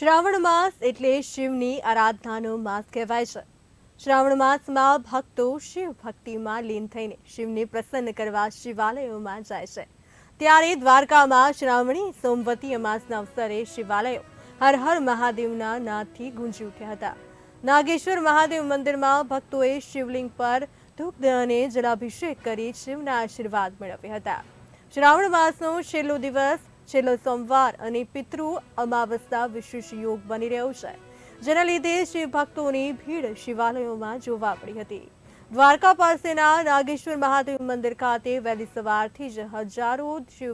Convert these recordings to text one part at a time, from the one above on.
શ્રાવણ માસ એટલે શિવની આરાધનાનો માસ કહેવાય છે. શ્રાવણ માસમાં ભક્તો શિવ ભક્તિમાં લીન થઈને શિવને પ્રસન્ન કરવા શિવાલયોમાં જાય છે. ત્યારે દ્વારકામાં શ્રાવણી સોમવતી અમાસના અવસરે શિવાલયો હર હર મહાદેવના નાદથી ગુંજી ઉઠ્યા હતા. નાગેશ્વર મહાદેવ મંદિરમાં ભક્તોએ શિવલિંગ પર ધૂપ અને જલાભિષેક કરી શિવના આશીર્વાદ મેળવ્યા હતા. શ્રાવણ માસનો છેલ્લો દિવસ છેલ્લો સોમવાર અને પિતૃ અમાવસના વિશેષ યોગ બની રહ્યો છે, જેના લીધે શિવ ભક્તોની ભીડ શિવાલયોમાં જોવા મળી હતી. દ્વારકા પાસેના નાગેશ્વર મહાદેવ મંદિર ખાતે વહેલી સવારથી જ હજારો શિવ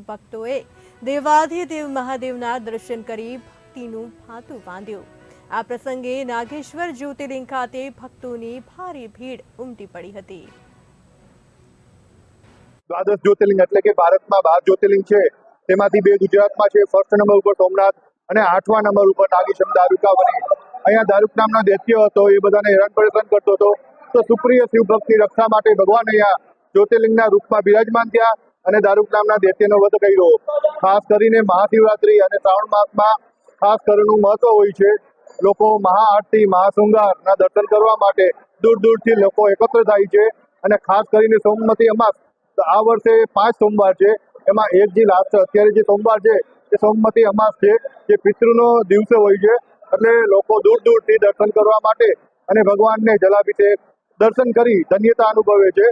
દેવાધિદેવ મહાદેવના દર્શન કરી ભક્તિનું ભાતું બાંધ્યું. આ પ્રસંગે નાગેશ્વર જ્યોતિર્લિંગ ખાતે ભક્તોની ભારે ભીડ ઉમટી પડી હતી. દ્વાદશ જ્યોતિર્લિંગ એટલે કે ભારતમાં બાર જ્યોતિર્લિંગ છે. તેમાંથી બે ગુજરાતમાં છે. ફર્સ્ટ નંબર ઉપર સોમનાથ અને આઠમા નંબર ઉપર નાગેશ્વર દારૂકા બની. અહીંયા દારૂક નામનો દૈત્ય હતો. એ બધાને હેરાન પરેશાન કરતો હતો. તો સુપ્રિય શિવ રક્ષા માટે ભગવાન અહીંયા જ્યોતિર્લિંગના રૂપમાં બિરાજમાન થયા અને દારૂક નામના દૈત્યનો વધ કર્યો. ખાસ કરીને મહાશિવરાત્રી અને શ્રાવણ માસમાં ખાસ કરવાનું મહત્વ હોય છે. લોકો મહાઆરતી, મહાશૃંગારના દર્શન કરવા માટે દૂર દૂરથી લોકો એકત્ર થાય છે. અને ખાસ કરીને સોમવતી અમાસ આ વર્ષે પાંચ સોમવાર છે. એમાં એક જે લાસ્ટ અત્યારે જે સોમવાર છે, એ સોમવતી અમાસ છે, જે પિતૃનો દિવસે હોય છે, એટલે લોકો દૂર દૂરથી દર્શન કરવા માટે અને ભગવાનને જલાભિષેક દર્શન કરી ધન્યતા અનુભવે છે.